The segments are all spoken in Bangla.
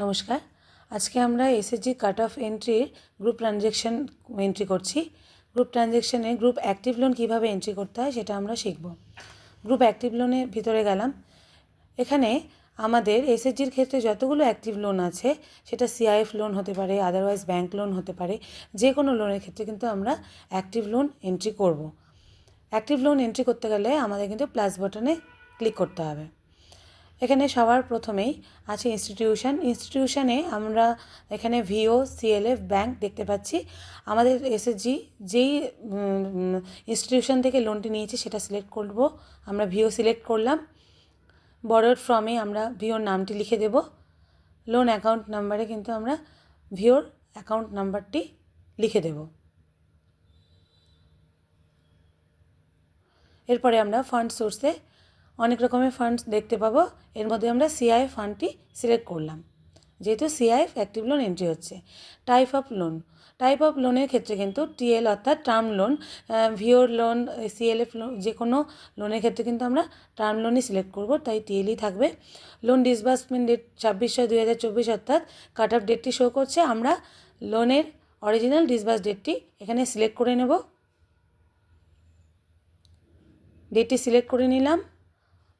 নমস্কার। আজকে আমরা এসএসজি কাট অফ এন্ট্রির গ্রুপ ট্রানজ্যাকশন এন্ট্রি করছি। গ্রুপ ট্রানজ্যাকশনে গ্রুপ অ্যাক্টিভ লোন কীভাবে এন্ট্রি করতে হয় সেটা আমরা শিখব। গ্রুপ অ্যাক্টিভ লোনের ভিতরে গেলাম। এখানে আমাদের এসএসজির ক্ষেত্রে যতগুলো অ্যাক্টিভ লোন আছে, সেটা সিআইএফ লোন হতে পারে আদারওয়াইজ ব্যাংক লোন হতে পারে, যে কোনো লোনের ক্ষেত্রে কিন্তু আমরা অ্যাক্টিভ লোন এন্ট্রি করব। অ্যাক্টিভ লোন এন্ট্রি করতে গেলে আমাদের কিন্তু প্লাস বাটনে ক্লিক করতে হবে। এখানে সবার প্রথমেই আছে ইনস্টিটিউশন ইনস্টিটিউশনে আমরা এখানে ভিও সিএলএফ ব্যাংক দেখতে পাচ্ছি। আমাদের এসএসজি যেই ইনস্টিটিউশন থেকে লোনটি নিয়েছি সেটা সিলেক্ট করব। আমরা ভিও সিলেক্ট করলাম। বড়োর ফর্মে আমরা ভিওর নামটি লিখে দেব। লোন অ্যাকাউন্ট নাম্বারে কিন্তু আমরা ভিওর অ্যাকাউন্ট নাম্বারটি লিখে দেব। এরপরে আমরা ফান্ড সোর্সে অনেক রকমের ফান্ডস দেখতে পাবো। এর মধ্যে আমরা সিআই ফান্ডটি সিলেক্ট করলাম। যেহেতু সিআইএফ অ্যাক্টিভ লোন এন্ট্রি হচ্ছে। Type of loan type of লোনের ক্ষেত্রে কিন্তু টিএল অর্থাৎ টার্ম লোন ভিওর লোন সিএলএফ লোন যে কোনো লোনের ক্ষেত্রে কিন্তু আমরা টার্ম লোনই সিলেক্ট করব। তাই টিএলই থাকবে। লোন ডিসবার্সমেন্ট ডেট ছাব্বিশ ছয় দুই হাজার চব্বিশ অর্থাৎ কাট অফ ডেটটি শো করছে। আমরা লোনের অরিজিনাল ডিসবার্স ডেটটি এখানে সিলেক্ট করে নেব। ডেটটি সিলেক্ট করে নিলাম।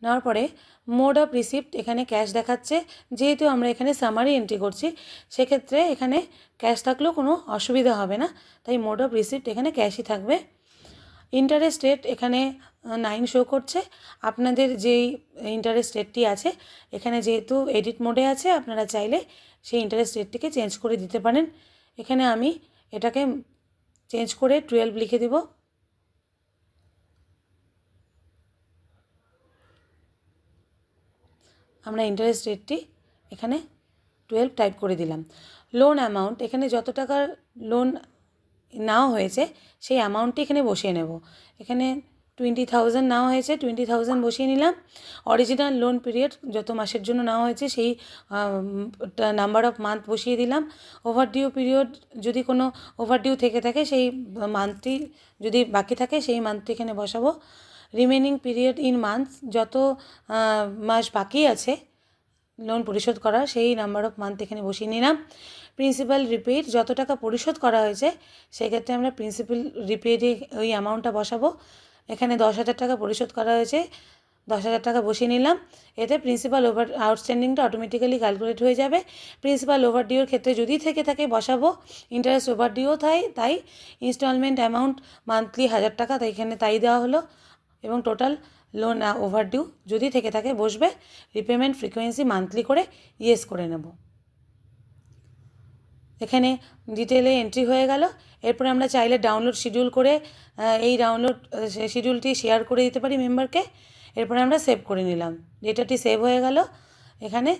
নেওয়ার পরে মোড অফ রিসিপ্ট এখানে ক্যাশ দেখাচ্ছে। যেহেতু আমরা এখানে সামারি এন্ট্রি করছি, সেক্ষেত্রে এখানে ক্যাশ থাকলেও কোনো অসুবিধা হবে না। তাই মোড অফ রিসিপ্ট এখানে ক্যাশই থাকবে। ইন্টারেস্ট রেট এখানে নাইন শো করছে। আপনাদের যেই ইন্টারেস্ট রেটটি আছে, এখানে যেহেতু এডিট মোডে আছে, আপনারা চাইলে সেই ইন্টারেস্ট রেটটিকে চেঞ্জ করে দিতে পারেন। এখানে আমি এটাকে চেঞ্জ করে টুয়েলভ লিখে দেবো। আমরা ইন্টারেস্ট রেটটি এখানে টুয়েলভ টাইপ করে দিলাম। লোন অ্যামাউন্ট এখানে যত টাকার লোন নেওয়া হয়েছে, সেই অ্যামাউন্টটি এখানে বসিয়ে নেব। এখানে টোয়েন্টি থাউজেন্ড নেওয়া হয়েছে টোয়েন্টি থাউজেন্ড বসিয়ে নিলাম। অরিজিনাল লোন পিরিয়ড যত মাসের জন্য নেওয়া হয়েছে, সেই নাম্বার অফ মান্থ বসিয়ে দিলাম। ওভার ডিউ পিরিয়ড যদি কোনো ওভার ডিউ থেকে থাকে, সেই মান্থটি যদি বাকি থাকে, সেই মান্থটি এখানে বসাবো। রিমেনিং পিরিয়ড ইন মান্থস যত মাস বাকি আছে লোন পরিশোধ করা, সেই নাম্বার অফ মান্থ এখানে বসিয়ে নিলাম। প্রিন্সিপাল রিপেড যত টাকা পরিশোধ করা হয়েছে, সেক্ষেত্রে আমরা প্রিন্সিপাল রিপেডে ওই অ্যামাউন্টটা বসাবো। এখানে দশ হাজার টাকা পরিশোধ করা হয়েছে, দশ হাজার টাকা বসিয়ে নিলাম। এতে প্রিন্সিপাল ওভার আউটস্ট্যান্ডিংটা অটোমেটিক্যালি ক্যালকুলেট হয়ে যাবে। প্রিন্সিপাল ওভার ডিওর ক্ষেত্রে যদি থেকে থাকে, বসাবো। ইন্টারেস্ট ওভার ডিও তাই তাই ইনস্টলমেন্ট অ্যামাউন্ট মান্থলি হাজার টাকা, তাই এখানে তাই দেওয়া হলো। এবং টোটাল লোন ওভারডিউ যদি থেকে থাকে বসবে রিপেমেন্ট ফ্রিকোয়েন্সি মান্থলি করে ইয়েস করে নেব। এখানে ডিটেলে এন্ট্রি হয়ে গেল। এরপরে আমরা চাইলে ডাউনলোড শিডিউল করে এই ডাউনলোড শিডিউলটি শেয়ার করে দিতে পারি মেম্বারকে এরপরে আমরা সেভ করে নিলাম। ডেটাটি সেভ হয়ে গেল। এখানে